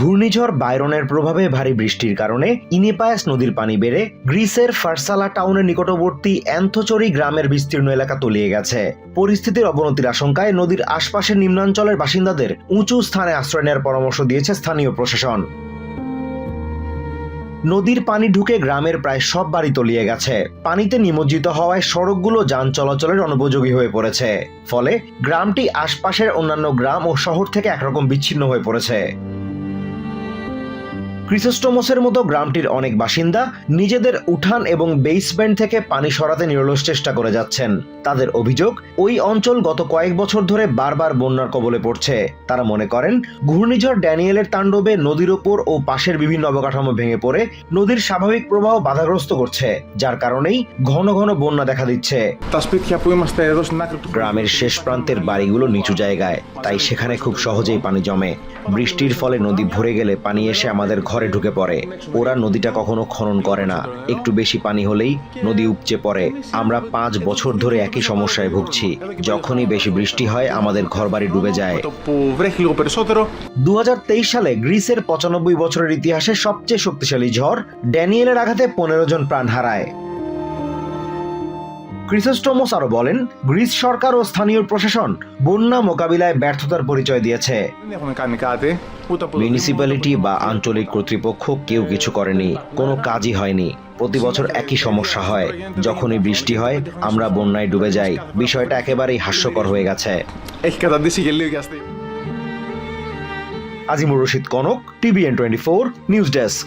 ঘূর্ণিঝড় বাইরনের প্রভাবে ভারী বৃষ্টির কারণে ইনিপায়াস নদীর পানি বেড়ে গ্রিসের ফারসালা টাউনের নিকটবর্তী অ্যান্থোচরি গ্রামের বিস্তীর্ণ এলাকা তলিয়ে গেছে। পরিস্থিতির অবনতির আশঙ্কায় নদীর আশপাশের নিম্নাঞ্চলের বাসিন্দাদের উঁচু স্থানে আশ্রয় নেওয়ার পরামর্শ দিয়েছে স্থানীয় প্রশাসন। নদীর পানি ঢুকে গ্রামের প্রায় সব বাড়ি তলিয়ে গেছে। পানিতে নিমজ্জিত হওয়ায় সড়কগুলো যান চলাচলের অনুপযোগী হয়ে পড়েছে। ফলে গ্রামটি আশপাশের অন্যান্য গ্রাম ও শহর থেকে একরকম বিচ্ছিন্ন হয়ে পড়েছে। ক্রিসোস্টোমসের মতো গ্রামটির অনেক বাসিন্দা নিজেদের উঠান এবং বেসমেন্ট থেকে পানি সরাতে নিরলস চেষ্টা করে যাচ্ছেন। তাদের অভিযোগ, ওই অঞ্চল গত কয়েক বছর ধরে বারবার বন্যার কবলে পড়ছে। তারা মনে করেন, ঘূর্ণিঝড় ড্যানিয়েলের তাণ্ডবে নদীর ওপর ও পাশের বিভিন্ন অবকাঠামো ভেঙে পড়ে নদীর স্বাভাবিক প্রবাহ বাধাগ্রস্ত করছে, যার কারণেই ঘন ঘন বন্যা দেখা দিচ্ছে। গ্রামের শেষ প্রান্তের বাড়িগুলো নিচু জায়গায়, তাই সেখানে খুব সহজেই পানি জমে। বৃষ্টির ফলে নদী ভরে গেলে পানি এসে আমাদের ঘরে ঘরে ঢুকে পড়ে। ওরা নদীটা কখনো খনন করে না। একটু বেশি পানি হলেই নদী উপচে পড়ে। আমরা পাঁচ বছর ধরে একই সমস্যায় ভুগছি। যখনই বেশি বৃষ্টি হয়, আমাদের ঘরবাড়ি ডুবে যায়। দু হাজার তেইশ সালে গ্রিসের পঁচানব্বই বছরের ইতিহাসে সবচেয়ে শক্তিশালী ঝড় ড্যানিয়েলের আঘাতে পনেরো জন প্রাণ হারায়। ক্রিসোস্টমোস আরও বলেন, গ্রিস সরকার ও স্থানীয় প্রশাসন বন্যা মোকাবিলায় ব্যর্থতার পরিচয় দিয়েছে। মিউনিসিপ্যালিটি বা আঞ্চলিক কর্তৃপক্ষ কেউ কিছু করেনি, কোনো কাজই হয়নি। প্রতি বছর একই সমস্যা হয়। যখনই বৃষ্টি হয়, আমরা বন্যায় ডুবে যাই। বিষয়টা একেবারেই হাস্যকর হয়ে গেছে। Azimur Rashid Kanak, TVN twenty four, news desk.